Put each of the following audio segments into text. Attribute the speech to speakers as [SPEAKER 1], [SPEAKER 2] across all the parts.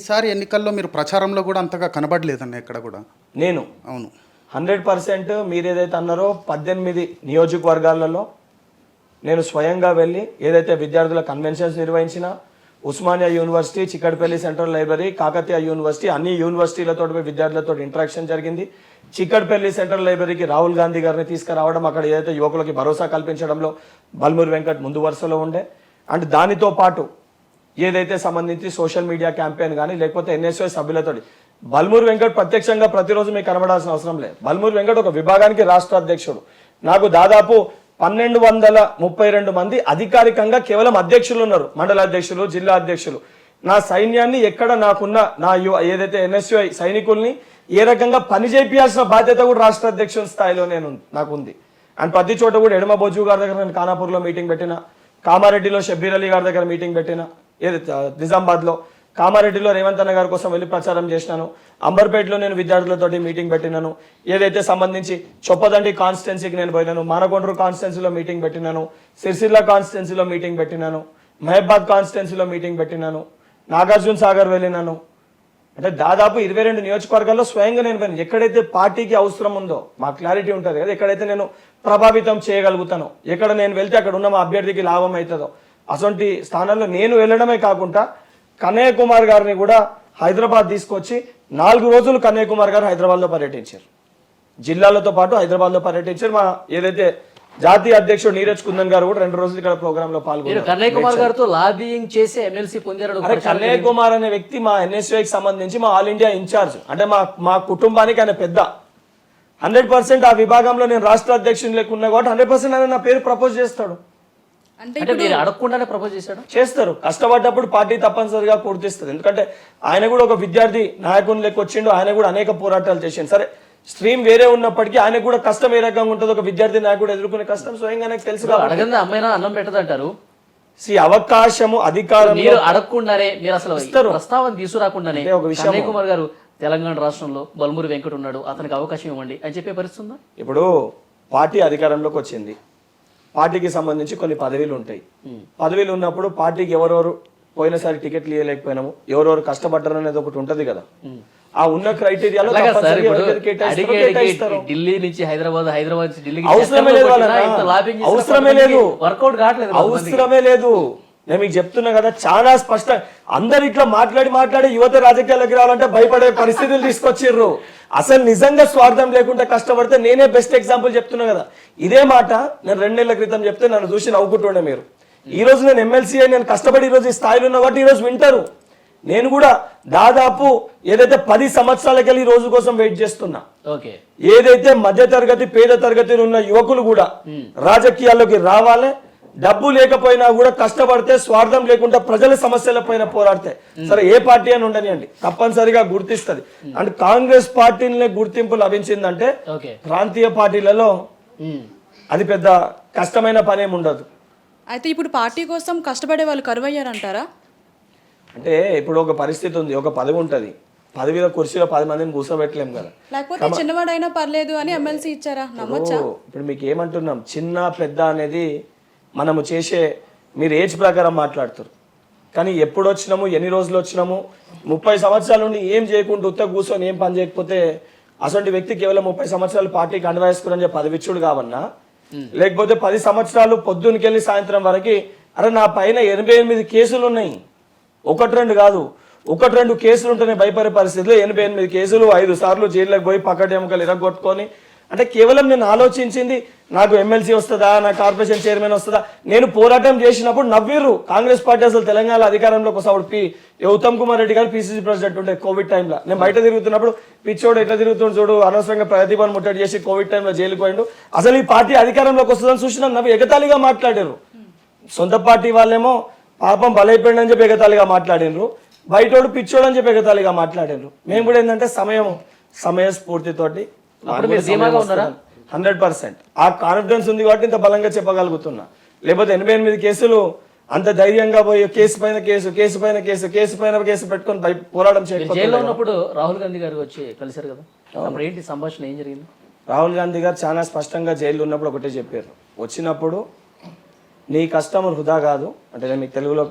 [SPEAKER 1] ఈసారి ఎన్నికల్లో మీరు ప్రచారంలో కూడా అంతగా కనబడలేదన్న ఎక్కడ కూడా.
[SPEAKER 2] నేను.
[SPEAKER 1] అవును.
[SPEAKER 2] హండ్రెడ్ పర్సెంట్ మీరు ఏదైతే అన్నారో పద్దెనిమిది నియోజకవర్గాలలో నేను స్వయంగా వెళ్ళి ఏదైతే విద్యార్థుల కన్వెన్షన్స్ నిర్వహించిన Osmania university Chikkadpally central library Kakatiya university అన్ని యూనివర్సిటీలతో విద్యార్థులతో ఇంటరాక్షన్ జరిగింది. చిక్కడపల్లి సెంట్రల్ లైబ్రరీకి రాహుల్ గాంధీ గారిని తీసుకురావడం అక్కడ ఏదైతే యువకులకి భరోసా కల్పించడంలో బల్మూరి వెంకట్ ముందు వరుసలో ఉండే. అండ్ దానితో పాటు ఏదైతే సంబంధించి సోషల్ మీడియా క్యాంపెయిన్ కానీ లేకపోతే ఎన్ఎస్ఓ సభ్యులతో బల్మూరు వెంకట్ ప్రత్యక్షంగా ప్రతిరోజు మీకు కనబడాల్సిన అవసరం లేదు. బల్మూరు వెంకట్ ఒక విభాగానికి రాష్ట్ర అధ్యక్షుడు. నాకు దాదాపు పన్నెండు వందల ముప్పై రెండు మంది అధికారికంగా కేవలం అధ్యక్షులు ఉన్నారు. మండల అధ్యక్షులు జిల్లా అధ్యక్షులు. నా సైన్యాన్ని ఎక్కడ నాకున్న నా యు- ఏదైతే ఎన్ఎస్యుఐ సైనికుల్ని ఏ రకంగా పని చేయాల్సిన బాధ్యత కూడా రాష్ట్ర అధ్యక్షుల స్థాయిలో నేను నాకు ఉంది అండ్ ప్రతి చోట కూడా ఎడమ బొజ్జు గారి దగ్గర నేను ఖానాపూర్లో మీటింగ్ పెట్టిన కామారెడ్డిలో షబ్బీర్ అలీ గారి దగ్గర మీటింగ్ పెట్టిన ఏదైతే నిజామాబాద్లో కామారెడ్డిలో రేవంత్ అన్న గారి కోసం వెళ్ళి ప్రచారం చేసినాను. అంబర్పేటలో నేను విద్యార్థులతోటి మీటింగ్ పెట్టినాను. ఏదైతే సంబంధించి చొప్పదండి కాన్స్టిట్యున్సీకి నేను పోయినాను మానకొండ్రు కాన్స్టిట్యున్సీలో మీటింగ్ పెట్టినాను సిరిసిల్ల కాన్స్టిట్యున్సీలో మీటింగ్ పెట్టినాను మహబాద్ కాన్స్టిట్యున్సీలో మీటింగ్ పెట్టినాను నాగార్జున సాగర్ వెళ్ళినాను. అంటే దాదాపు ఇరవై రెండు నియోజకవర్గాల్లో స్వయంగా నేను పోయిన ఎక్కడైతే పార్టీకి అవసరం ఉందో మా క్లారిటీ ఉంటుంది కదా ఎక్కడైతే నేను ప్రభావితం చేయగలుగుతానో ఎక్కడ నేను వెళ్తే అక్కడ ఉన్న మా అభ్యర్థికి లాభం అవుతుందో అటువంటి స్థానాల్లో నేను వెళ్ళడమే కాకుండా కన్నయ్య కుమార్ గారిని కూడా హైదరాబాద్ తీసుకొచ్చి నాలుగు రోజులు కన్నయ్య కుమార్ గారు హైదరాబాద్లో పర్యటించారు. జిల్లాలతో పాటు హైదరాబాద్లో పర్యటించారు. మా ఏదైతే జాతీయ అధ్యక్షుడు నీరజ్ కుందన్ గారు కూడా రెండు రోజులు ఇక్కడ
[SPEAKER 3] ప్రోగ్రామ్లో
[SPEAKER 2] పాల్గొన్నారు
[SPEAKER 3] కన్నయ్య కుమార్ గారితో లాబింగ్ చేసి ఎమ్మెల్సీ పొందారు
[SPEAKER 2] అరే కన్నయ్య కుమార్ అనే వ్యక్తి మా ఎన్ఎస్యూకి సంబంధించి మా ఆల్ ఇండియా ఇన్ఛార్జ్ అంటే మా మా కుటుంబానికి ఆయన పెద్ద. హండ్రెడ్ పర్సెంట్ ఆ విభాగంలో నేను రాష్ట్ర అధ్యక్షుని లేకున్నా కాబట్టి హండ్రెడ్ పర్సెంట్ ఆయన నా పేరు ప్రపోజ్ చేస్తాడు.
[SPEAKER 4] అంటే
[SPEAKER 3] మీరు అడగకుండానే ప్రపోజ్ చేశాడు?
[SPEAKER 2] చేస్తారు. కష్టపడ్డప్పుడు పార్టీ తప్పనిసరిగా గుర్తిస్తుంది ఎందుకంటే ఆయన కూడా ఒక విద్యార్థి నాయకుని లెక్క వచ్చిండు. ఆయన కూడా అనేక పోరాటాలు చేసిండు. సరే స్ట్రీమ్ వేరే ఉన్నప్పటికీ ఆయన కూడా కష్టం ఏ రకంగా ఉంటుంది ఒక విద్యార్థి నాయకుడు ఎదుర్కొనే కష్టం స్వయంగా తెలుసు కాబట్టి.
[SPEAKER 3] అడగంది? అమ్మాయినా అన్నం పెట్టదంటారు.
[SPEAKER 2] అవకాశము అధికారం
[SPEAKER 3] మీరు అడగకుండానే మీరు అసలు
[SPEAKER 2] ఇస్తారు.
[SPEAKER 3] ప్రస్తావన తీసుకురాకుండానే
[SPEAKER 2] ఒక విషయం-
[SPEAKER 3] కుమార్ గారు తెలంగాణ రాష్ట్రంలో బల్మూరి వెంకట ఉన్నాడు. అతనికి అవకాశం ఇవ్వండి అని చెప్పే పరిస్థితి ఉందా?
[SPEAKER 2] ఇప్పుడు పార్టీ అధికారంలోకి వచ్చింది. పార్టీకి సంబంధించి కొన్ని పదవీలు ఉంటాయి. పదవీలు ఉన్నప్పుడు పార్టీకి ఎవరెవరు పోయినసారి టికెట్లు ఇవ్వలేకపోయినాము ఎవరెవరు కష్టపడ్డారు అనేది ఒకటి ఉంటది కదా. ఆ ఉన్న క్రైటీరియాలో కేటాయిస్తారు.
[SPEAKER 3] ఢిల్లీ నుంచి హైదరాబాద్ హైదరాబాద్ నుంచి
[SPEAKER 2] అవసరమే లేదు వాళ్ళ
[SPEAKER 3] లాబింగ్
[SPEAKER 2] అవసరమే లేదు.
[SPEAKER 3] వర్కౌట్ కావట్లేదు
[SPEAKER 2] అవసరమే లేదు. నేను మీకు చెప్తున్నా కదా చాలా స్పష్ట అందరు ఇట్లా మాట్లాడి మాట్లాడి యువత రాజకీయాల్లోకి రావాలంటే భయపడే పరిస్థితులు తీసుకొచ్చిర్రు. అసలు నిజంగా స్వార్థం లేకుండా కష్టపడితే నేనే బెస్ట్ ఎగ్జాంపుల్ చెప్తున్నా కదా. ఇదే మాట నేను రెండు నెలల క్రితం చెప్తే నన్ను చూసి నవ్వుకుంటుండే మీరు. ఈ రోజు నేను ఎమ్మెల్సీ నేను కష్టపడి ఈ రోజు ఈ స్థాయిలో ఉన్నా కాబట్టి ఈ రోజు వింటారు. నేను కూడా దాదాపు ఏదైతే పది సంవత్సరాలకెళ్ళి ఈ రోజు కోసం వెయిట్ చేస్తున్నా.
[SPEAKER 3] ఓకే.
[SPEAKER 2] ఏదైతే మధ్య తరగతి పేద తరగతిలో ఉన్న యువకులు కూడా రాజకీయాల్లోకి రావాలి డబ్బు లేకపోయినా కూడా కష్టపడితే స్వార్థం లేకుండా ప్రజల సమస్యల పైన పోరాడితే. సరే ఏ పార్టీ అని ఉండనియండి. తప్పనిసరిగా గుర్తిస్తుంది. అండ్ కాంగ్రెస్ పార్టీని గుర్తింపు లభించిందంటే
[SPEAKER 3] ఓకే.
[SPEAKER 2] ప్రాంతీయ పార్టీలలో అది పెద్ద కష్టమైన పనేం ఉండదు.
[SPEAKER 4] అయితే ఇప్పుడు పార్టీ కోసం కష్టపడే వాళ్ళు కరువయ్యారంటారా?
[SPEAKER 2] అంటే ఇప్పుడు ఒక పరిస్థితి ఉంది. ఒక పదవి ఉంటది. పదవిలో కుర్చీలో పది మందిని కూర్చోబెట్టలేం కదా.
[SPEAKER 4] లేకపోతే చిన్నవాడైనా పర్లేదు అని ఎమ్మెల్సీ ఇచ్చారా?
[SPEAKER 2] ఇప్పుడు మీకు ఏమంటున్నాం? చిన్న పెద్ద అనేది మనము చేసే మీరు ఏజ్ ప్రకారం మాట్లాడుతారు. కానీ ఎప్పుడు వచ్చినాము ఎన్ని రోజులు వచ్చినాము ముప్పై సంవత్సరాల నుండి ఏం చేయకుండా ఉత్త కూర్చొని ఏం పని చేయకపోతే అసలు వ్యక్తి కేవలం ముప్పై సంవత్సరాలు పార్టీకి అండవేసుకుని చెప్పి పదవిచ్చుడు కావన్నా? లేకపోతే పది సంవత్సరాలు పొద్దునకెళ్ళి సాయంత్రం వరకు అరే నా పైన ఎనభై ఎనిమిది కేసులు ఉన్నాయి ఒకటి రెండు కాదు ఒకటి రెండు కేసులు ఉంటేనే భయపడే పరిస్థితిలో ఎనభై ఎనిమిది కేసులు ఐదు సార్లు జైల్లోకి పోయి పక్కటి ఎముకలు ఇరగొట్టుకొని అంటే కేవలం నేను ఆలోచించింది నాకు ఎమ్మెల్సీ వస్తుందా నా కార్పొరేషన్ చైర్మన్ వస్తుందా? నేను పోరాటం చేసినప్పుడు నవ్విర్రు. కాంగ్రెస్ పార్టీ అసలు తెలంగాణ అధికారంలోకి వస్తాడు పి ఏ ఉత్తమ్ కుమార్ రెడ్డి గారు పిసిసి ప్రెసిడెంట్ ఉండే కోవిడ్ టైంలో నేను బయట తిరుగుతున్నప్పుడు పిచ్చోడు ఎట్లా తిరుగుతుంది చూడు అనవసరంగా ప్రతిభను ముట్టడి చేసి కోవిడ్ టైంలో జైలుకి పోయిండు. అసలు ఈ పార్టీ అధికారంలోకి వస్తుందని చూసిన నవ్వు ఎగతాళిగా మాట్లాడారు సొంత పార్టీ వాళ్ళేమో పాపం బలైపోయిందని చెప్పి ఎగతాళిగా మాట్లాడినరు బయటోడు పిచ్చోడు అని చెప్పి ఎగతాళిగా మాట్లాడారు మేము కూడా ఏంటంటే సమయం సమయ స్ఫూర్తితోటి హండ్రెడ్ పర్సెంట్. ఆ కాన్ఫిడెన్స్ ఉంది కాబట్టి ఇంత బలంగా చెప్పగలుగుతున్నా. లేకపోతే ఎనభై ఎనిమిది కేసులు అంత ధైర్యంగా పోయి కేసు పైన కేసు కేసు పైన కేసు కేసు పైన కేసు పెట్టుకొని పోరాటం
[SPEAKER 3] జైల్లో ఉన్నప్పుడు రాహుల్ గాంధీ గారు వచ్చి కలిశారు కదా? అప్పుడు ఏంటి సంభాషణ ఏం జరిగింది?
[SPEAKER 2] రాహుల్ గాంధీ గారు చాలా స్పష్టంగా జైల్లో ఉన్నప్పుడు ఒకటే చెప్పారు. వచ్చినప్పుడు నీ కష్టం వృధా కాదు. అంటే నేను మీకు తెలుగులో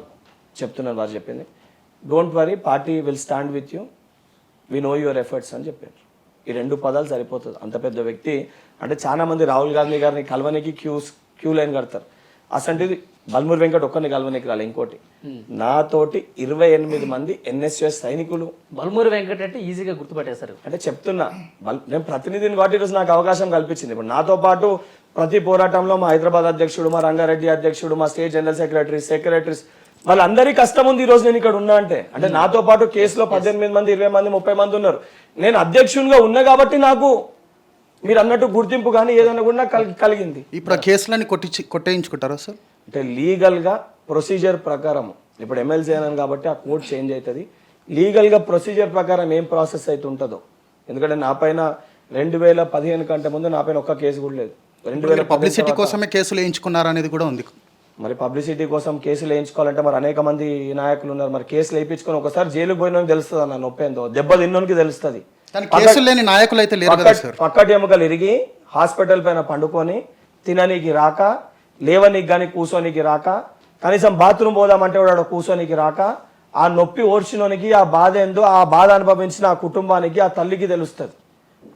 [SPEAKER 2] చెప్తున్నాను వారు చెప్పింది. Don't worry party will stand with you we know your efforts అని చెప్పారు. ఈ రెండు పదాలు సరిపోతుంది. అంత పెద్ద వ్యక్తి అంటే చాలా మంది రాహుల్ గాంధీ గారిని కలవనికి క్యూస్ క్యూ లైన్ కడతారు. అసంటిది బల్మూర్ వెంకట్ ఒక్కరిని కలవనికి రాలే ఇంకోటి. నాతోటి ఇరవై ఎనిమిది మంది ఎన్ఎస్ఎస్ సైనికులు.
[SPEAKER 3] బల్మూరి వెంకట్ అంటే ఈజీగా గుర్తుపట్టేశారు.
[SPEAKER 2] అంటే చెప్తున్నా బల్- నేను ప్రతినిధిని కాబట్టి ఈరోజు నాకు అవకాశం కల్పించింది. ఇప్పుడు నాతో పాటు ప్రతి పోరాటంలో మా హైదరాబాద్ అధ్యక్షుడు మా రంగారెడ్డి అధ్యక్షుడు మా స్టేట్ జనరల్ సెక్రటరీ సెక్రటరీస్ వాళ్ళందరికీ కష్టం ఉంది ఈ రోజు నేను ఇక్కడ ఉన్నా అంటే. అంటే నాతో పాటు కేసులో పద్దెనిమిది మంది ఇరవై మంది ముప్పై మంది ఉన్నారు. నేను అధ్యక్షునిగా ఉన్నా కాబట్టి నాకు మీరు అన్నట్టు గుర్తింపు కానీ ఏదైనా కూడా కలిగింది.
[SPEAKER 1] ఇప్పుడు ఆ కేసులన్నీ కొట్టించి కొట్టేయించుకుంటారా సార్?
[SPEAKER 2] అంటే లీగల్గా ప్రొసీజర్ ప్రకారం ఇప్పుడు ఎమ్మెల్సీ అయినాను కాబట్టి ఆ కోడ్ చేంజ్ అవుతుంది. లీగల్గా ప్రొసీజర్ ప్రకారం ఏం ప్రాసెస్ అయితే ఉంటుందో. ఎందుకంటే నా పైన రెండు వేల పదిహేను కంటే ముందు నా పైన ఒక్క కేసు కూడా లేదు. రెండు వేల
[SPEAKER 1] పబ్లిసిటీ కోసమే కేసులు వేయించుకున్నారా అనేది కూడా ఉంది.
[SPEAKER 2] మరి పబ్లిసిటీ కోసం కేసులు వేయించుకోవాలంటే మరి అనేక మంది నాయకులు ఉన్నారు. మరి కేసులు వేయించుకొని ఒకసారి జైలుకు పోయినోనికి తెలుస్తుంది అన్న నొప్పి ఏందో దెబ్బ తిన్నోనికి తెలుస్తుంది.
[SPEAKER 1] కేసులు లేని నాయకులు అయితే
[SPEAKER 2] పక్కటి ఎముకలు ఇరిగి హాస్పిటల్ పైన పండుకొని తిననీకి రాక లేవనీకి కానీ కూసోనికి రాక కనీసం బాత్రూమ్ పోదామంటే కూడా కూసోనికి రాక ఆ నొప్పి ఓర్చినోనికి ఆ బాధ ఏందో ఆ బాధ అనుభవించిన ఆ కుటుంబానికి ఆ తల్లికి తెలుస్తుంది.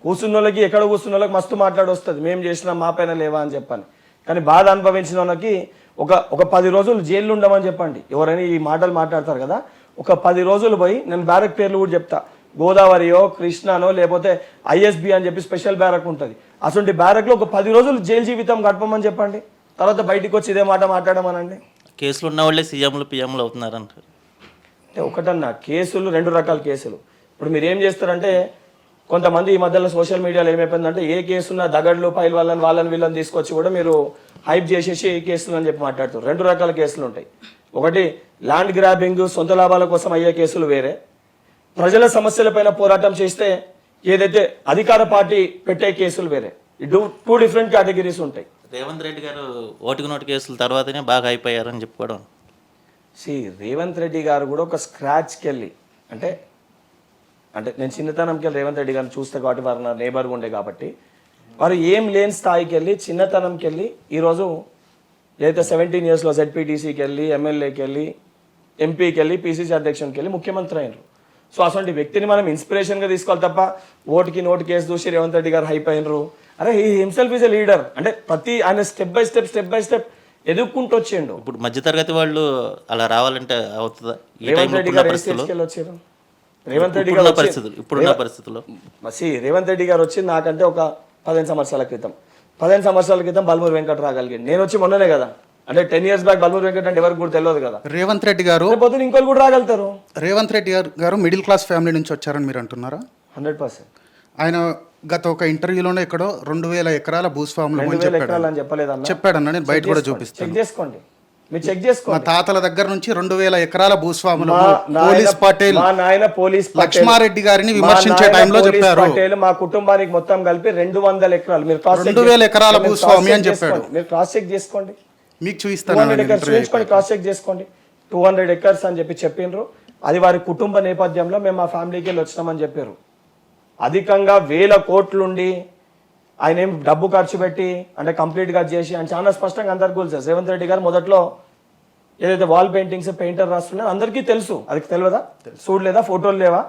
[SPEAKER 2] కూర్చున్న వాళ్ళకి ఎక్కడ కూర్చున్న వాళ్ళకి మస్తు మాట్లాడి వస్తుంది మేము చేసినాం మా పైన లేవా అని చెప్పని. కానీ బాధ అనుభవించిన వాళ్ళకి ఒక ఒక పది రోజులు జైల్లో ఉండమని చెప్పండి. ఎవరైనా ఈ మాటలు మాట్లాడతారు కదా. ఒక పది రోజులు పోయి నేను బ్యారక్ పేర్లు కూడా చెప్తా. గోదావరియో కృష్ణానో లేకపోతే ఐఎస్బి అని చెప్పి స్పెషల్ బ్యారక్ ఉంటుంది. అటువంటి బ్యారక్లో ఒక పది రోజులు జైలు జీవితం గడపమని చెప్పండి. తర్వాత బయటికి వచ్చి ఇదే మాట మాట్లాడమనండి.
[SPEAKER 5] కేసులు ఉన్న వాళ్ళే సీఎంలు పిఎంలు అవుతున్నారు అంటారు
[SPEAKER 2] అంటే ఒకటన్నా కేసులు రెండు రకాల కేసులు. ఇప్పుడు మీరు ఏం చేస్తారంటే కొంతమంది ఈ మధ్యలో సోషల్ మీడియాలో ఏమైపోయిందంటే ఏ కేసున్న దగడ్లు పైలు వాళ్ళని వాళ్ళని వీళ్ళని తీసుకొచ్చి కూడా మీరు హైప్ చేసేసి ఏ కేసులు అని చెప్పి మాట్లాడుతారు రెండు రకాల కేసులు ఉంటాయి ఒకటి ల్యాండ్ గ్రాబింగ్ సొంత లాభాల కోసం అయ్యే కేసులు వేరే. ప్రజల సమస్యలపైన పోరాటం చేస్తే ఏదైతే అధికార పార్టీ పెట్టే కేసులు వేరే. టూ టూ డిఫరెంట్ కేటగిరీస్ ఉంటాయి.
[SPEAKER 5] రేవంత్ రెడ్డి గారు ఓటుకు నోటు కేసుల తర్వాతనే బాగా అయిపోయారని చెప్పుకోవడం
[SPEAKER 2] సి రేవంత్ రెడ్డి గారు కూడా ఒక స్క్రాచ్కి వెళ్ళి అంటే అంటే నేను చిన్నతనంకి రేవంత్ రెడ్డి గారిని చూస్తే కాబట్టి వారు నా నేబర్గా ఉండే కాబట్టి వారు ఏం లేని స్థాయికి వెళ్ళి చిన్నతనంకి వెళ్ళి ఈరోజు ఏదైతే సెవెంటీన్ ఇయర్స్లో జెడ్పీటీసీకి వెళ్ళి ఎమ్మెల్యేకి వెళ్ళి ఎంపీకి వెళ్ళి పీసీసీ అధ్యక్షునికి వెళ్ళి ముఖ్యమంత్రి అయినరు. సో అటువంటి వ్యక్తిని మనం ఇన్స్పిరేషన్గా తీసుకోవాలి తప్ప ఓటుకి నోటు కేసు చూసి రేవంత్ రెడ్డి గారు హైప్ అయినరు. అరే ఈ హిమ్సెల్ఫ్ ఈజ్ ఎ లీడర్ అంటే ప్రతి ఆయన step by step step by step ఎదుక్కుంటూ వచ్చిండు.
[SPEAKER 5] ఇప్పుడు మధ్యతరగతి వాళ్ళు అలా రావాలంటే అవుతుందా?
[SPEAKER 2] రేవంత్ రెడ్డి గారు వచ్చారు రేవంత్ రెడ్డి గారు
[SPEAKER 5] ఇప్పుడున్న
[SPEAKER 2] వచ్చి-
[SPEAKER 5] పరిస్థితులు ఇప్పుడున్న పరిస్థితుల్లో?
[SPEAKER 2] రేవంత్ రెడ్డి గారు వచ్చి నాకంటే ఒక పదిహేను సంవత్సరాల క్రితం. పదిహేను సంవత్సరాల క్రితం బల్మూరు వెంకట్ రాగలిగాడు. నేను వచ్చి మొన్ననే కదా. అంటే ten years back Balmoor Venkat అంటే ఎవరికి కూడా తెలియదు కదా.
[SPEAKER 1] రేవంత్ రెడ్డి గారు
[SPEAKER 2] రేపు ఇంకోళ్ళు కూడా రాగలుగుతారు.
[SPEAKER 1] రేవంత్ రెడ్డి గారు గారు మిడిల్ క్లాస్ ఫ్యామిలీ నుంచి వచ్చారని మీరు అంటున్నారా?
[SPEAKER 2] Hundred percent.
[SPEAKER 1] ఆయన గత ఒక ఇంటర్వ్యూలోనే ఎక్కడో రెండు వేల ఎకరాల భూస్వాములు చెప్పాడు
[SPEAKER 2] చెప్పలేదన్న?
[SPEAKER 1] చెప్పాడన్న నేను బయట కూడా చూపిస్తాను.
[SPEAKER 2] చేసుకోండి. మీరు చెక్
[SPEAKER 1] మా
[SPEAKER 2] చేసుకోండి
[SPEAKER 1] తాతల దగ్గర నుంచి రెండు వేల ఎకరాల భూస్వాములు
[SPEAKER 2] మా నాయన-
[SPEAKER 1] పోలీస్ పటేల్.
[SPEAKER 2] మా నాయన పోలీస్.
[SPEAKER 1] లక్ష్మారెడ్డి గారిని
[SPEAKER 2] మా
[SPEAKER 1] విమర్శించే టైంలో చెప్పారు.
[SPEAKER 2] పటేల్ మా కుటుంబానికి మొత్తం కలిపి రెండు వందల ఎకరాలు. మీరు చెక్
[SPEAKER 1] 2000 ఎకరాల భూస్వామి అని చెప్పాడు.
[SPEAKER 2] మీరు క్రాస్ చెక్ చేసుకోండి.
[SPEAKER 1] మీకు చూపిస్తాను
[SPEAKER 2] చూపించుకోండి క్రాస్ చెక్ చేసుకోండి. టూ హండ్రెడ్ ఎకర్స్ అని చెప్పి చెప్పిండ్రు అది వారి కుటుంబ నేపథ్యంలో మేము మా ఫ్యామిలీకి వెళ్ళి వచ్చినామని చెప్పారు. అధికంగా వేల కోట్లుండి ఆయన ఏం డబ్బు ఖర్చు పెట్టి అంటే కంప్లీట్గా చేసి ఆయన చాలా స్పష్టంగా అందరికి తెలుసు రేవంత్ రెడ్డి గారు మొదట్లో ఏదైతే వాల్ పెయింటింగ్స్ పెయింటర్ రాస్తున్నారు అందరికీ తెలుసు. అది తెలియదా చూడలేదా? ఫోటోలు లేవా?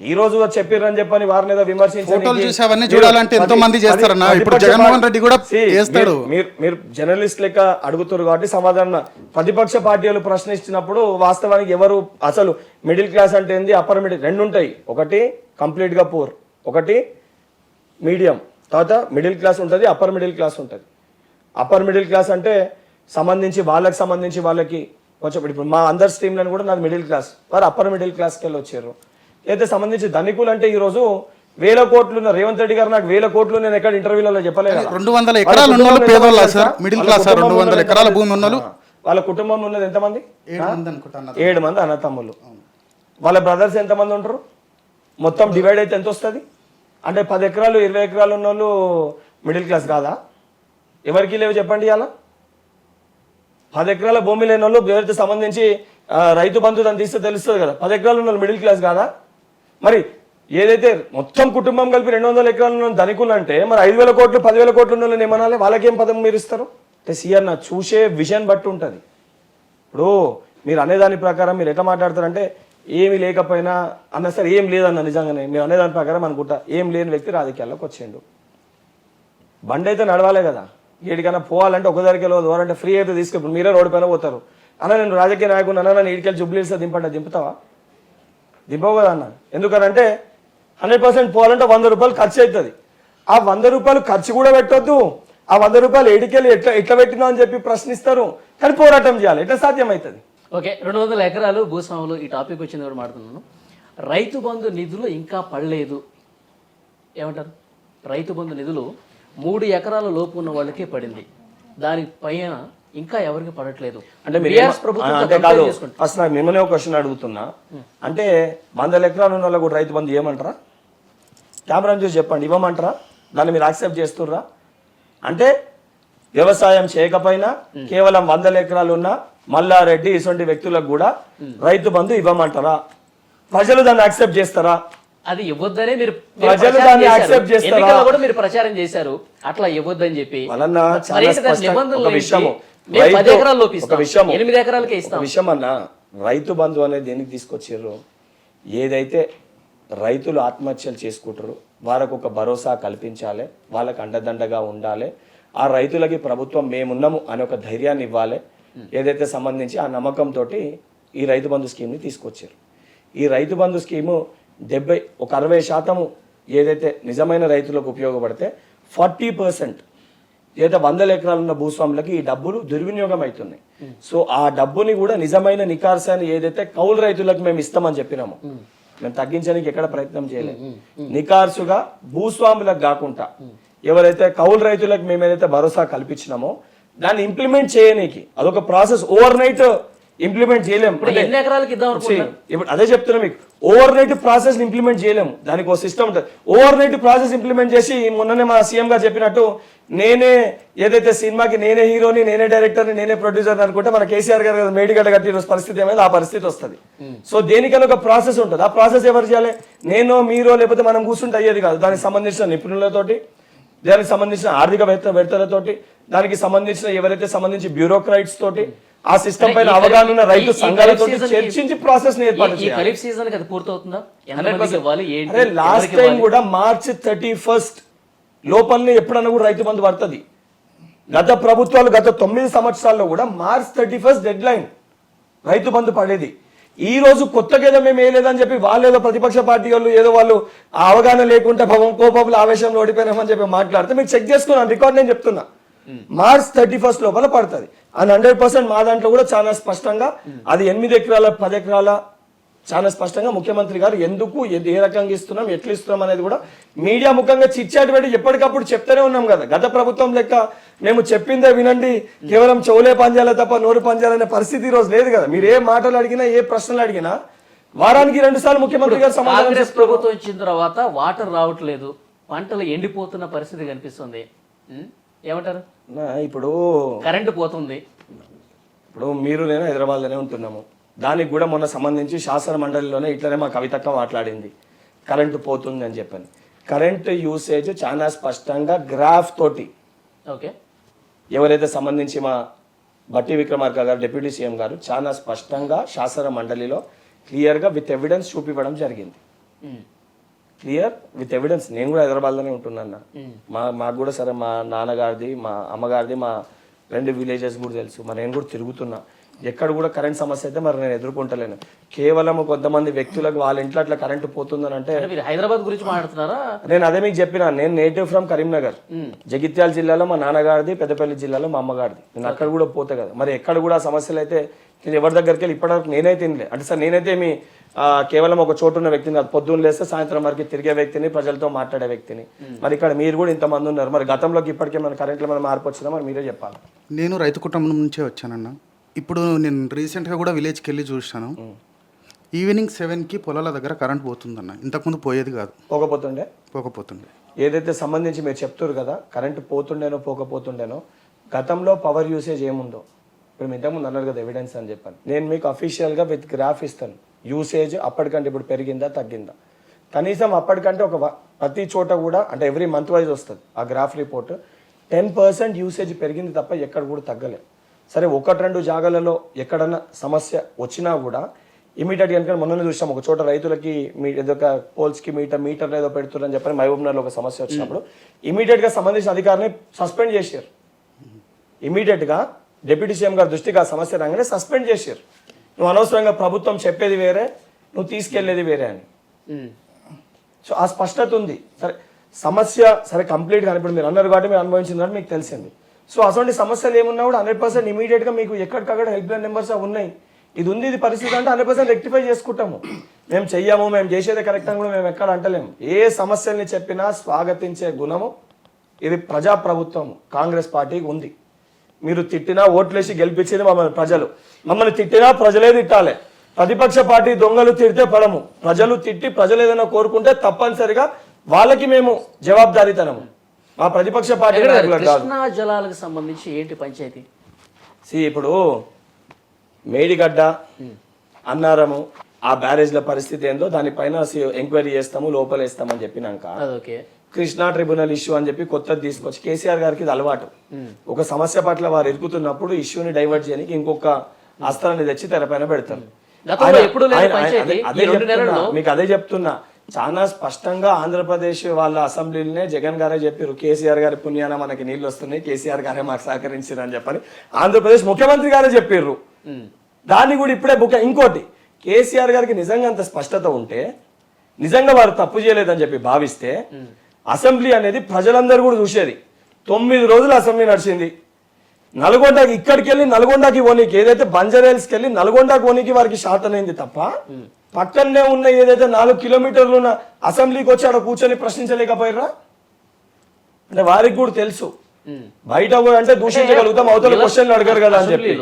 [SPEAKER 2] ఈ రోజు చెప్పిర్రని చెప్పని వారిని ఏదో విమర్శించడానికి
[SPEAKER 1] ఫోటోలు చూసి అవన్నీ
[SPEAKER 2] మీరు
[SPEAKER 1] చూడాలంటే ఎంతో
[SPEAKER 2] పది-
[SPEAKER 1] మంది చేస్తారన్న.
[SPEAKER 2] పది-
[SPEAKER 1] ఇప్పుడు
[SPEAKER 2] ప్రతిపక్ష
[SPEAKER 1] జగన్మోహన్
[SPEAKER 2] పార్టీ-
[SPEAKER 1] రెడ్డి కూడా
[SPEAKER 2] See,
[SPEAKER 1] చేస్తాడు.
[SPEAKER 2] మీరు- మీరు మీరు జర్నలిస్ట్ లెక్క అడుగుతారు కాబట్టి సమాధానం ప్రతిపక్ష పార్టీలు ప్రశ్నిస్తున్నప్పుడు వాస్తవానికి ఎవరు అసలు మిడిల్ క్లాస్ అంటే ఏంది అప్పర్ మిడిల్ రెండు ఉంటాయి. ఒకటి కంప్లీట్గా పూర్ ఒకటి మీడియం తర్వాత మిడిల్ క్లాస్ ఉంటుంది అప్పర్ మిడిల్ క్లాస్ ఉంటుంది. అప్పర్ మిడిల్ క్లాస్ అంటే సంబంధించి వాళ్ళకి సంబంధించి వాళ్ళకి కొంచెం ఇప్పుడు మా అందరి స్ట్రీమ్లను కూడా నాది మిడిల్ క్లాస్ వారు అప్పర్ మిడిల్ క్లాస్కి వెళ్ళి వచ్చారు అయితే సంబంధించి ధనికులు అంటే ఈ రోజు వేల కోట్లు ఉన్న రేవంత్ రెడ్డి గారు నాకు వేల కోట్లు నేను ఎక్కడ ఇంటర్వ్యూలలో చెప్పలేదు.
[SPEAKER 1] రెండు వందల ఎకరాలు పేదోళ్ళా సార్? మిడిల్ క్లాసా?
[SPEAKER 2] కుటుంబంలో
[SPEAKER 1] రెండు వందల
[SPEAKER 2] ఉన్నది
[SPEAKER 1] ఎకరాల
[SPEAKER 2] ఎంతమంది?
[SPEAKER 1] భూమి ఉన్నోళ్ళు?
[SPEAKER 2] ఆ. వాళ్ళ కుటుంబంలో ఉన్నది ఎంతమంది
[SPEAKER 1] ఏడు మంది అనుకుంటాను
[SPEAKER 2] ఏడు మంది అన్నతమ్ములు వాళ్ళ బ్రదర్స్ ఎంతమంది ఉంటారు మొత్తం డివైడ్ అయితే ఎంత వస్తుంది అంటే పది ఎకరాలు ఇరవై ఎకరాలు ఉన్న వాళ్ళు మిడిల్ క్లాస్ కాదా ఎవరికి లేవు చెప్పండి అలా పది ఎకరాల భూమి లేని వాళ్ళు ఎవరితో సంబంధించి రైతు బంధు దాన్ని తీస్తే తెలుస్తుంది కదా. పది ఎకరాలు ఉన్న వాళ్ళు మిడిల్ క్లాస్ కాదా? మరి ఏదైతే మొత్తం కుటుంబం కలిపి రెండు వందల ఎకరాలు ధనికులు అంటే మరి ఐదు వేల కోట్లు పదివేల కోట్లు ఉన్న వాళ్ళని ఏమనాలి? వాళ్ళకేం పదం మీరు ఇస్తారు? అంటే సీఆర్ నా చూసే విజన్ బట్టి ఉంటుంది. ఇప్పుడు మీరు అనేదాని ప్రకారం మీరు ఎట్లా మాట్లాడతారంటే ఏమి లేకపోయినా అన్న సరే ఏం లేదన్న నిజంగానే మీరు అనేదాని ప్రకారం అనుకుంటా ఏం లేని వ్యక్తి రాజకీయాల్లోకి వచ్చిండు. బండి అయితే నడవాలే కదా. ఏడికైనా పోవాలంటే ఒక దగ్గరికి వెళ్ళదు అంటే ఫ్రీ అయితే తీసుకెళ్ళి మీరే రోడ్డు పైన పోతారు. అన్న నేను రాజకీయ నాయకుడు అన్న నన్ను ఇడికెళ్ళి జుబ్లీ దింపండి. దింపుతావా? దింపవు కదా అన్న. ఎందుకనంటే హండ్రెడ్ పర్సెంట్ పోవాలంటే వంద రూపాయలు ఖర్చు అవుతుంది. ఆ వంద రూపాయలు ఖర్చు కూడా పెట్టొద్దు. ఆ వంద రూపాయలు ఏడికెళ్ళి ఎట్లా ఎట్లా పెట్టినా అని చెప్పి ప్రశ్నిస్తారు. కానీ పోరాటం చేయాలి. ఎట్లా సాధ్యమవుతుంది?
[SPEAKER 3] ఓకే రెండు వందల ఎకరాలు భూస్వాములు ఈ టాపిక్ వచ్చింది కూడా మాట్లాడుతున్నాను. రైతు బంధు నిధులు ఇంకా పడలేదు. ఏమంటారు? రైతు బంధు నిధులు మూడు ఎకరాల లోపు ఉన్న వాళ్ళకే పడింది. దాని పైన ఇంకా ఎవరికి పడట్లేదు.
[SPEAKER 2] అంటే మీరు
[SPEAKER 3] BRS
[SPEAKER 2] ఏమ-
[SPEAKER 3] ప్రభుత్వంతో
[SPEAKER 2] అంటే
[SPEAKER 3] compare
[SPEAKER 2] కాదు
[SPEAKER 3] చేసుకుంటే
[SPEAKER 2] ఫస్ట్ నాకు మిమ్మల్ని ఒక క్వశ్చన్ అడుగుతున్నా. అంటే వందల ఎకరాలు ఉన్న వాళ్ళకు కూడా రైతు బంధు ఇవ్వమంటారా కెమెరాని చూసి చెప్పండి ఇవ్వమంటారా? దాన్ని మీరు యాక్సెప్ట్ చేస్తుర్రా? అంటే వ్యవసాయం చేయకపోయినా కేవలం వందల ఎకరాలు ఉన్న మల్లారెడ్డి ఇటువంటి వ్యక్తులకు కూడా రైతు బంధు ఇవ్వమంటారా? ప్రజలు దాన్ని యాక్సెప్ట్ చేస్తారా?
[SPEAKER 3] అది ఇవ్వద్దనే మీరు? ఎన్నికల్లో కూడా మీరు ప్రచారం చేశారు. అట్లా ఇవ్వద్దని చెప్పి. నిబంధనలు పది
[SPEAKER 2] రైతు-
[SPEAKER 3] ఎకరాల లోపు
[SPEAKER 2] ఒక
[SPEAKER 3] ఇస్తాం.
[SPEAKER 2] విషయము.
[SPEAKER 3] ఎనిమిది ఎకరాలకే ఇస్తాం.
[SPEAKER 2] విషయం అన్న రైతు బంధు అనేది దేనికి తీసుకొచ్చారు ఏదైతే రైతులు ఆత్మహత్యలు చేసుకుంటారో వారికి ఒక భరోసా కల్పించాలి వాళ్ళకి అండదండగా ఉండాలి ఆ రైతులకి ప్రభుత్వం మేమున్నాము అనే ఒక ధైర్యాన్ని ఇవ్వాలి. ఏదైతే సంబంధించి ఆ నమ్మకంతో ఈ రైతు బంధు స్కీమ్ని తీసుకొచ్చారు ఈ రైతు బంధు స్కీము డెబ్బై ఒక అరవై శాతము ఏదైతే నిజమైన రైతులకు ఉపయోగపడితే ఫార్టీ పర్సెంట్ ఏదైతే వందల ఎకరాలు ఉన్న భూస్వాములకి ఈ డబ్బులు దుర్వినియోగం అవుతున్నాయి. సో ఆ డబ్బుని కూడా నిజమైన నికార్సాన్ని ఏదైతే కౌలు రైతులకు మేము ఇస్తామని చెప్పినాము మేము తగ్గించడానికి ఎక్కడ ప్రయత్నం చేయలేదు. నికార్సుగా భూస్వాములకు కాకుండా ఎవరైతే కౌలు రైతులకు మేము ఏదైతే భరోసా కల్పించినామో దాన్ని ఇంప్లిమెంట్ చేయనీకి అదొక ప్రాసెస్ ఓవర్ నైట్ ఇంప్లిమెంట్ చేయలేము
[SPEAKER 3] ఇప్పుడు ఎన్ని ఎకరాలకి ఇద్దాం అనుకుంటున్నారు?
[SPEAKER 2] ఇప్పుడు అదే చెప్తున్నా మీకు. ఓవర్ నైట్ ప్రాసెస్ ఇంప్లిమెంట్ చేయలేము. దానికి ఒక సిస్టమ్ ఉంటుంది. ఓవర్ నైట్ ప్రాసెస్ ఇంప్లిమెంట్ చేసి మొన్ననే మా సీఎం గారు చెప్పినట్టు నేనే ఏదైతే సినిమాకి నేనే హీరోని నేనే డైరెక్టర్ని నేనే ప్రొడ్యూసర్ అనుకుంటే మన కేసీఆర్ గారు మేడిగడ్డ కట్టి ఈరోజు పరిస్థితి ఏమైంది? ఆ పరిస్థితి వస్తుంది. సో దేనికైనా ఒక ప్రాసెస్ ఉంటుంది. ఆ ప్రాసెస్ ఎవరు చేయాలి? నేను మీరో లేకపోతే మనం కూర్చుంటే అయ్యేది కాదు. దానికి సంబంధించిన నిపుణులతోటి దానికి సంబంధించిన ఆర్థిక వేత్త వేత్తలతోటి దానికి సంబంధించిన ఎవరైతే సంబంధించి బ్యూరోక్రైట్స్ తోటి ఆ సిస్టమ్ పైన అవగాహన ఉన్న రైతు సంఘాలతో చర్చించి ప్రాసెస్ ఏర్పాటు చేయాలి.
[SPEAKER 3] ఖరీఫ్ సీజన్కి అది పూర్తవుతుందా? ఎంతమందికి ఇవ్వాలి ఏంటి?
[SPEAKER 2] అరే లాస్ట్ టైం? కూడా మార్చ్ థర్టీ ఫస్ట్ లోపలనే ఎప్పుడన్నా కూడా రైతు బంధు పడుతుంది. గత ప్రభుత్వాలు గత తొమ్మిది సంవత్సరాల్లో కూడా March thirty first deadline Rythu Bandhu పడేది. ఈ రోజు కొత్తగా ఏదో మేము వేయలేదని చెప్పి వాళ్ళు ఏదో ప్రతిపక్ష పార్టీ వాళ్ళు ఏదో వాళ్ళు ఆ అవగాహన లేకుండా భవం కోపంలో ఆవేశంలో ఓడిపోయినామని చెప్పి మాట్లాడితే మీరు చెక్ చేసుకున్నాను రికార్డ్ నేను చెప్తున్నా. మార్చ్ థర్టీ ఫస్ట్ లోపల పడుతుంది. అండ్ హండ్రెడ్ పర్సెంట్ మా దాంట్లో కూడా చాలా స్పష్టంగా అది ఎనిమిది ఎకరాల పది ఎకరాల చాలా స్పష్టంగా ముఖ్యమంత్రి గారు ఎందుకు ఏ- రకంగా ఇస్తున్నాం ఎట్లా ఇస్తున్నాం అనేది కూడా మీడియా ముఖంగా చిచ్చాటి పెట్టి ఎప్పటికప్పుడు చెప్తూనే ఉన్నాం కదా గత ప్రభుత్వం లెక్క మేము చెప్పిందే వినండి కేవలం చెవులే పంజాలే తప్ప నోరు పంజాలనే పరిస్థితి ఈ రోజు లేదు కదా మీరు ఏ మాటలు అడిగినా ఏ ప్రశ్నలు అడిగినా వారానికి రెండు సార్లు ముఖ్యమంత్రి గారు సమాధానం
[SPEAKER 3] కాంగ్రెస్. ప్రభుత్వం వచ్చిన తర్వాత వాటర్ రావట్లేదు పంటలు ఎండిపోతున్న పరిస్థితి కనిపిస్తుంది? ఏమంటారు?
[SPEAKER 2] నా, ఇప్పుడు
[SPEAKER 3] కరెంటు పోతుంది.
[SPEAKER 2] ఇప్పుడు మీరు నేను హైదరాబాద్లోనే ఉంటున్నాము. దానికి కూడా మొన్న సంబంధించి శాసన మండలిలోనే ఇట్లనే మా కవితక్క మాట్లాడింది. కరెంటు పోతుంది అని చెప్పని. కరెంటు యూసేజ్ చాలా స్పష్టంగా గ్రాఫ్ తోటి.
[SPEAKER 3] ఓకే.
[SPEAKER 2] ఎవరైతే సంబంధించి మా బట్టి విక్రమార్క గారు డిప్యూటీ సీఎం గారు చాలా స్పష్టంగా శాసన మండలిలో క్లియర్గా విత్ ఎవిడెన్స్ చూపివ్వడం జరిగింది. Clear with evidence. నేను కూడా హైదరాబాద్లోనే ఉంటున్నాను మా మాకు కూడా సరే మా నాన్నగారిది మా అమ్మగారిది మా రెండు విలేజెస్ కూడా తెలుసు. మరి నేను కూడా తిరుగుతున్నా. ఎక్కడ కూడా కరెంట్ సమస్య అయితే మరి నేను ఎదుర్కొంటలేను. కేవలం కొంతమంది వ్యక్తులకు వాళ్ళ ఇంట్లో అట్లా కరెంటు పోతుందని అంటే
[SPEAKER 3] మీరు హైదరాబాద్ గురించి మాట్లాడుతున్నారా?
[SPEAKER 2] నేను అదే మీకు చెప్పిన. నేను నేటివ్ ఫ్రమ్ కరీంనగర్. జగిత్యాల జిల్లాలో మా నాన్నగారిది పెద్దపల్లి జిల్లాలో మా అమ్మగారిది. నేను అక్కడ కూడా పోతే కదా. మరి ఎక్కడ కూడా సమస్యలు అయితే నేను ఎవరి దగ్గరికి వెళ్ళి ఇప్పటివరకు నేనైతే అంటే సార్ నేనైతే మీ కేవలం ఒక చోటు ఉన్న వ్యక్తిని కాదు పొద్దున్న లేస్తే సాయంత్రం వరకు తిరిగే వ్యక్తిని ప్రజలతో మాట్లాడే వ్యక్తిని. మరి ఇక్కడ మీరు కూడా ఇంతమంది ఉన్నారు. మరి గతంలోకి ఇప్పటికే మన కరెంట్లో మన మార్పు వచ్చిందా? మరి మీరే చెప్పాలి.
[SPEAKER 1] నేను రైతు కుటుంబం నుంచే వచ్చానన్న. ఇప్పుడు నేను రీసెంట్గా కూడా విలేజ్కి వెళ్ళి చూశాను. ఈవినింగ్ సెవెన్కి పొలాల దగ్గర కరెంట్ పోతుందన్న. ఇంతకుముందు పోయేది కాదు.
[SPEAKER 2] పోకపోతుండే?
[SPEAKER 1] పోకపోతుండే.
[SPEAKER 2] ఏదైతే సంబంధించి మీరు చెప్తారు కదా కరెంటు పోతుండేనో పోకపోతుండేనో గతంలో పవర్ యూసేజ్ ఏముందో. ఇప్పుడు మీ ఇంతకుముందు అన్నారు కదా ఎవిడెన్స్ అని చెప్పాను. నేను మీకు అఫీషియల్గా విత్ గ్రాఫ్ ఇస్తాను. యూసేజ్ అప్పటికంటే ఇప్పుడు పెరిగిందా తగ్గిందా? కనీసం అప్పటికంటే ఒక ప్రతి చోట కూడా అంటే ఎవ్రీ మంత్ వైజ్ వస్తుంది ఆ graph report ten percent usage పెరిగింది తప్ప ఎక్కడ కూడా తగ్గలేదు సరే ఒకటి రెండు జాగాలలో ఎక్కడన్నా సమస్య వచ్చినా కూడా ఇమీడియట్ కనుక మొన్న చూసాం ఒక చోట రైతులకి మీ ఏదో ఒక పోల్స్కి మీటర్ మీటర్ ఏదో పెడుతున్నారని చెప్పని మహబూబ్నగర్లో ఒక సమస్య వచ్చినప్పుడు ఇమీడియట్గా సంబంధించిన అధికారిని సస్పెండ్ చేశారు. ఇమీడియట్గా డిప్యూటీ సీఎం గారి దృష్టికి ఆ సమస్య రాగానే సస్పెండ్ చేశారు. నువ్వు అనవసరంగా ప్రభుత్వం చెప్పేది వేరే నువ్వు తీసుకెళ్ళేది వేరే అని. సో ఆ స్పష్టత ఉంది. సరే సమస్య సరే కంప్లీట్గా ఇప్పుడు మీరు అన్నారు కాబట్టి మీరు అనుభవించింది కాబట్టి మీకు తెలిసింది. సో అటువంటి సమస్యలు ఏమున్నా కూడా హండ్రెడ్ పర్సెంట్ ఇమీడియట్గా మీకు ఎక్కడికక్కడ హెల్ప్ లైన్ నెంబర్స్ ఉన్నాయి. ఇది ఉంది ఇది పరిస్థితి అంటే హండ్రెడ్ పర్సెంట్ రెక్టిఫై చేసుకుంటాము. మేము చెయ్యము మేము చేసేదే కరెక్ట్ అని కూడా మేము ఎక్కడ అంటలేము. ఏ సమస్యల్ని చెప్పినా స్వాగతించే గుణము ఇది ప్రజా ప్రభుత్వం కాంగ్రెస్ పార్టీకి ఉంది. మీరు తిట్టినా ఓట్లేసి గెలిపించేది మమ్మల్ని ప్రజలు. మమ్మల్ని తిట్టినా ప్రజలే తిట్టాలి. ప్రతిపక్ష పార్టీ దొంగలు తిడితే పడము. ప్రజలు తిట్టి ప్రజలు ఏదైనా కోరుకుంటే తప్పనిసరిగా వాళ్ళకి మేము జవాబుదారీతనము. మా ప్రతిపక్ష పార్టీ
[SPEAKER 3] కృష్ణా జలాలకు సంబంధించి ఏంటి పంచాయతీ?
[SPEAKER 2] సి ఇప్పుడు మేడిగడ్డ అన్నారము ఆ బ్యారేజ్ల పరిస్థితి ఏందో దానిపైన ఎంక్వైరీ చేస్తాము లోపలేస్తామని చెప్పినాక
[SPEAKER 3] అదొకే.
[SPEAKER 2] కృష్ణా ట్రిబ్యునల్ ఇష్యూ అని చెప్పి కొత్తది తీసుకొచ్చి కేసీఆర్ గారికి ఇది అలవాటు. ఒక సమస్య పట్ల వారు ఎదుగుతున్నప్పుడు ఇష్యూని డైవర్ట్ చేయడానికి ఇంకొక అస్త్రాన్ని తెచ్చి తెరపైన పెడతారు. మీకు అదే చెప్తున్నా. చాలా స్పష్టంగా ఆంధ్రప్రదేశ్ వాళ్ళ అసెంబ్లీలోనే జగన్ గారే చెప్పారు. కేసీఆర్ గారి పుణ్యాన మనకి నీళ్ళు వస్తున్నాయి. కేసీఆర్ గారే మాకు సహకరించారు అని చెప్పని ఆంధ్రప్రదేశ్ ముఖ్యమంత్రి గారే చెప్పారు. దాన్ని కూడా ఇప్పుడే బుక్ ఇంకోటి కేసీఆర్ గారికి నిజంగా అంత స్పష్టత ఉంటే నిజంగా వారు తప్పు చేయలేదని చెప్పి భావిస్తే అసెంబ్లీ అనేది ప్రజలందరూ కూడా చూసేది. తొమ్మిది రోజులు అసెంబ్లీ నడిచింది. నల్గొండకి ఇక్కడికి వెళ్ళి నల్గొండకి ఓనికి ఏదైతే బంజరేల్స్కి వెళ్ళి నల్గొండకి ఓనికి వారికి షార్ట్ అనేది తప్ప పక్కనే ఉన్న ఏదైతే నాలుగు కిలోమీటర్లు ఉన్న అసెంబ్లీకి వచ్చి ఆడ కూర్చొని ప్రశ్నించలేకపోయారా అంటే వారికి కూడా తెలుసు. బయట పోయి అంటే దూషించగలుగుతాం అవతల క్వశ్చన్లు అడగరు కదా అని చెప్పి.